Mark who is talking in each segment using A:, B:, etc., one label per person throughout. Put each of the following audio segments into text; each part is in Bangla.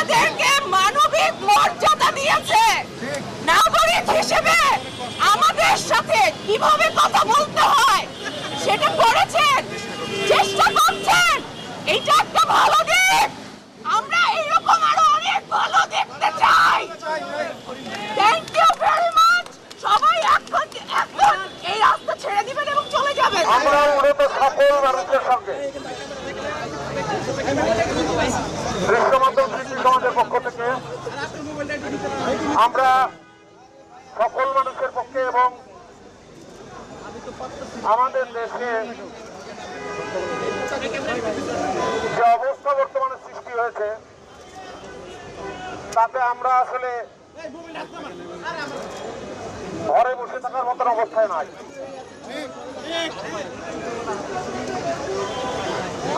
A: আমাদেরকে মানবিক মর্যাদা দিয়েছে। নাগরিক হিসেবে আমাদের সাথে কীভাবে কথা বলতে হয় সেটা করেছেন চেষ্টা করছেন। এটা একটা ভালো দিক। আমরা এরকম আরও অনেক ভালো দেখতে চাই। থ্যাংক ইউ ভেরি মাচ সবাই এখন এখন এই রাস্তা ছেড়ে দিবেন এবং চলে যাবেন।
B: আমরা মূলত সকল মানুষের সঙ্গে। সমাজের পক্ষ থেকে আমরা সকল মানুষের পক্ষে এবং আমাদের দেশে যে অবস্থা বর্তমানে সৃষ্টি হয়েছে, তাতে আমরা আসলে ঘরে বসে থাকার মতন অবস্থায় নাই।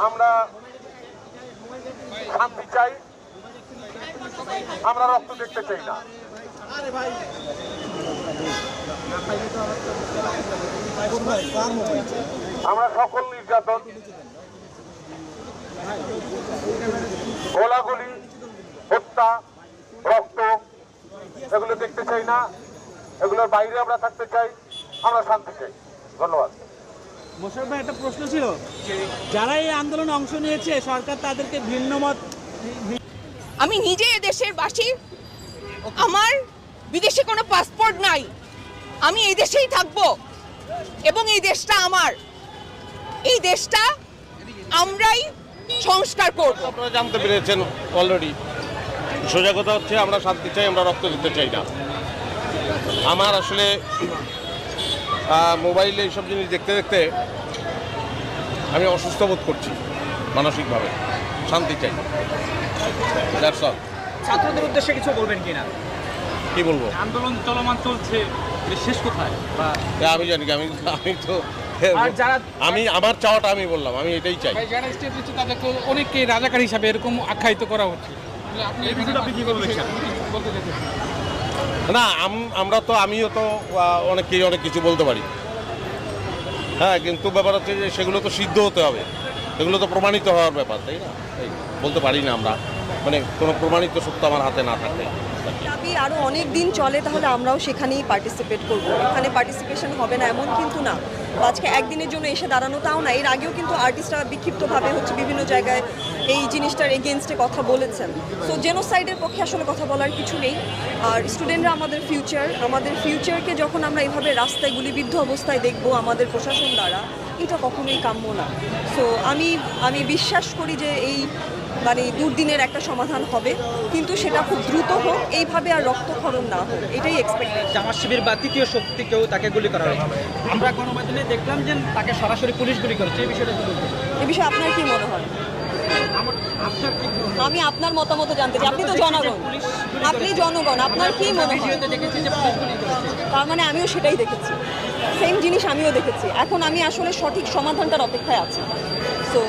B: আমরা শান্তি চাই। আমরা রক্ত দেখতে চাই না। আমরা সকল নির্যাতন, গোলাগুলি, হত্যা, রক্ত, এগুলো দেখতে চাই না। এগুলোর বাইরে আমরা থাকতে চাই, আমরা শান্তি চাই। ধন্যবাদ।
C: মোশারফ ভাই, একটা প্রশ্ন ছিল। যারা এই আন্দোলনে অংশ নিয়েছে, সরকার তাদেরকে ভিন্ন মত
A: আমি নিজে এ দেশের বাসী। আমার বিদেশে কোনো পাসপোর্ট নাই। আমি এই দেশেই থাকব এবং এই দেশটা আমার। এই দেশটা আমরাই সংস্কার করব।
D: আপনারা জানতে পেরেছেন অলরেডি সোজা কথা হচ্ছে, আমরা শান্তি চাই, আমরা রক্ত দিতে চাই না। আমার আসলে মোবাইলে এইসব জিনিস দেখতে দেখতে আমি অসুস্থ বোধ করছি, মানসিকভাবে। শান্তি চাই।
C: ছাত্রদের উদ্দেশ্যে কিছু বলবেন কিনা
D: কি বলব?
C: আন্দোলন চলমান চলছে শেষ কোথায়? বা
D: আমি জানি আমি আমি তো আমি আমার চাওয়াটা আমি বললাম আমি এটাই চাই।
E: যারা স্টেপ দিচ্ছে তাদেরকে অনেককে রাজাকার হিসাবে এরকম আখ্যায়িত করা হচ্ছে
D: না আমরা তো আমিও তো অনেককেই অনেক কিছু বলতে পারি। হ্যাঁ কিন্তু ব্যাপার হচ্ছে যে সেগুলো তো সিদ্ধ হতে হবে। সেগুলো তো প্রমাণিত হওয়ার ব্যাপার তাই না? বলতে পারি না আমরা। মানে কোনো প্রমাণিত সত্য আমার হাতে না থাকে।
F: দাবি আরও অনেক দিন চলে, তাহলে আমরাও সেখানেই পার্টিসিপেট করব। এখানে পার্টিসিপেশন হবে না, এমন কিন্তু না। আজকে একদিনের জন্য এসে দাঁড়ানো তাও না, এর আগেও কিন্তু আর্টিস্টরা বিক্ষিপ্তভাবে হচ্ছে বিভিন্ন জায়গায় এই জিনিসটার এগেনস্টে কথা বলেছেন। সো জেনোসাইডের পক্ষে আসলে কথা বলার কিছু নেই। আর স্টুডেন্টরা আমাদের ফিউচার আমাদের ফিউচারকে যখন আমরা এইভাবে রাস্তায় গুলিবিদ্ধ অবস্থায় দেখব আমাদের প্রশাসন দ্বারা, এটা কখনোই কাম্য না। সো আমি আমি বিশ্বাস করি যে এই মানে দুর্দিনের একটা সমাধান হবে কিন্তু সেটা খুব দ্রুত হোক এইভাবে আর রক্তক্ষরণ না হোক এটাই এক্সপেক্টেড
C: জামাত শিবির বা তৃতীয় শক্তিকেও তাকে গুলি করা হয় আমরা গণমাধ্যমে দেখলাম যে তাকে সরাসরি পুলিশ গুলি করেছে এই বিষয়টা?
F: এ বিষয়ে আপনার কি মনে হয়? আমি আপনার মতামত জানতে চাই আপনি তো জনগণ। আপনি জনগণ আপনার কি মনে হয়? তার মানে আমিও সেটাই দেখেছি। সেম জিনিস আমিও দেখেছি। এখন আমি আসলে সঠিক সমাধানটার অপেক্ষায় আছি। সো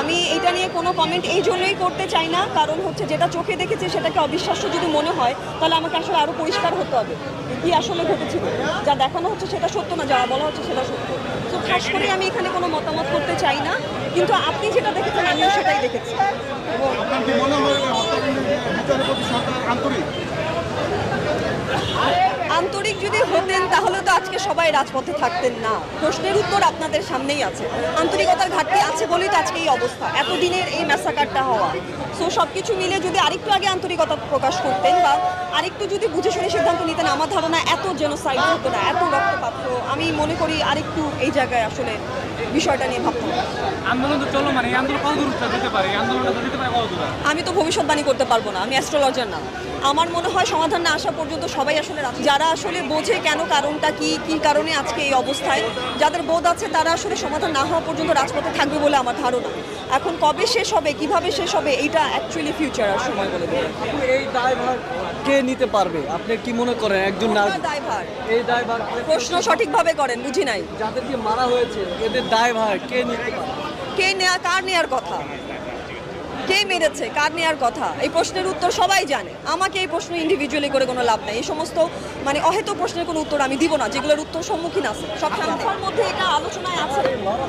F: আমি এটা নিয়ে কোনো কমেন্ট এই জন্যই করতে চাই না। কারণ হচ্ছে যেটা চোখে দেখেছি সেটাকে অবিশ্বাস্য যদি মনে হয় তাহলে আমাকে আসলে আরও পরিষ্কার হতে হবে। কি আসলে ঘটেছিল? যা দেখানো হচ্ছে সেটা সত্য না যা বলা হচ্ছে সেটা সত্য। তো খাস করে আমি এখানে কোনো মতামত করতে চাই না। কিন্তু আপনি যেটা দেখেছেন আমিও সেটাই দেখেছি। এবং আন্তরিক যদি হতেন তাহলে তো আজকে সবাই রাজপথে থাকতেন না। প্রশ্নের উত্তর আপনাদের সামনেই আছে। আন্তরিকতার ঘাটতি আছে বলেই তো আজকে এই অবস্থা। এতদিনের এই ম্যাসাকারটা হওয়া। সো সব কিছু মিলে যদি আরেকটু আগে আন্তরিকতা প্রকাশ করতেন বা আরেকটু যদি বুঝে শুনে সিদ্ধান্ত নিতেন আমার ধারণা এত জেনোসাইড হতো না এত রক্তপাত আমি মনে করি আরেকটু এই জায়গায় আসলে বিষয়টা নিয়ে ভাবতাম।
E: আন্দোলন তো চলো মানে আন্দোলন কত দূর যেতে পারে? আন্দোলনটা যেতে পারে কত দূর?
F: আমি তো ভবিষ্যৎবাণী করতে পারব না আমি অ্যাস্ট্রোলজার না। আমার মনে হয় সমাধান না আসা পর্যন্ত সবাই আসলে। যারা আসলে বোঝে কেন কারণটা কি কি কারণে আজকে এই অবস্থায়? যাদের বোধ আছে তারা আসলে সমাধান না হওয়া পর্যন্ত রাজপথে থাকবে বলে আমার ধারণা। এখন কবে শেষ হবে কীভাবে শেষ হবে এইটা অ্যাকচুয়ালি ফিউচার আর সময় বলে দেবে।
G: এই দায়ভার কে নিতে পারবে? আপনি কি মনে করেন একজন
F: দায়ভার।
G: এই দায়ভার
F: প্রশ্ন সঠিকভাবে করেন বুঝি নাই?
G: যাদেরকে মারা হয়েছে এদের দায়ভার কে নিতে পারবে?
F: কে নেয়া কার নেয়ার কথা? কে মেরেছে কার নেওয়ার কথা? এই প্রশ্নের উত্তর সবাই জানে। আমাকে এই প্রশ্ন ইন্ডিভিজুয়ালি করে কোনো লাভ নাই। এই সমস্ত মানে অহেতু প্রশ্নের কোনো উত্তর আমি দিব না যেগুলোর উত্তর সম্মুখীন আছে। সব সবার মধ্যে এটা আলোচনায় আছে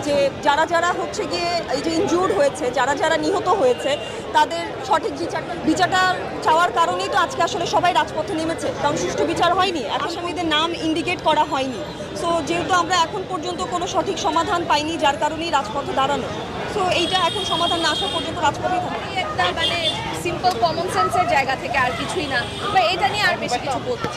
F: যে যারা যারা হচ্ছে গিয়ে এই যে ইনজুর্ড হয়েছে যারা যারা নিহত হয়েছে তাদের সঠিক বিচারটা বিচারটা চাওয়ার কারণেই তো আজকে আসলে সবাই রাজপথে নেমেছে। কারণ সুষ্ঠু বিচার হয়নি। আসামিদের নাম ইন্ডিকেট করা হয়নি। সো যেহেতু আমরা এখন পর্যন্ত কোনো সঠিক সমাধান পাইনি, যার কারণেই রাজপথে দাঁড়ানো। সো এইটা এখন সমাধান না আসা পর্যন্ত রাজপথেই থাকবে
H: একটা মানে সিম্পল কমন সেন্সের জায়গা থেকে আর কিছুই না। বা এটা নিয়ে আর বেশি কিছু বলতে।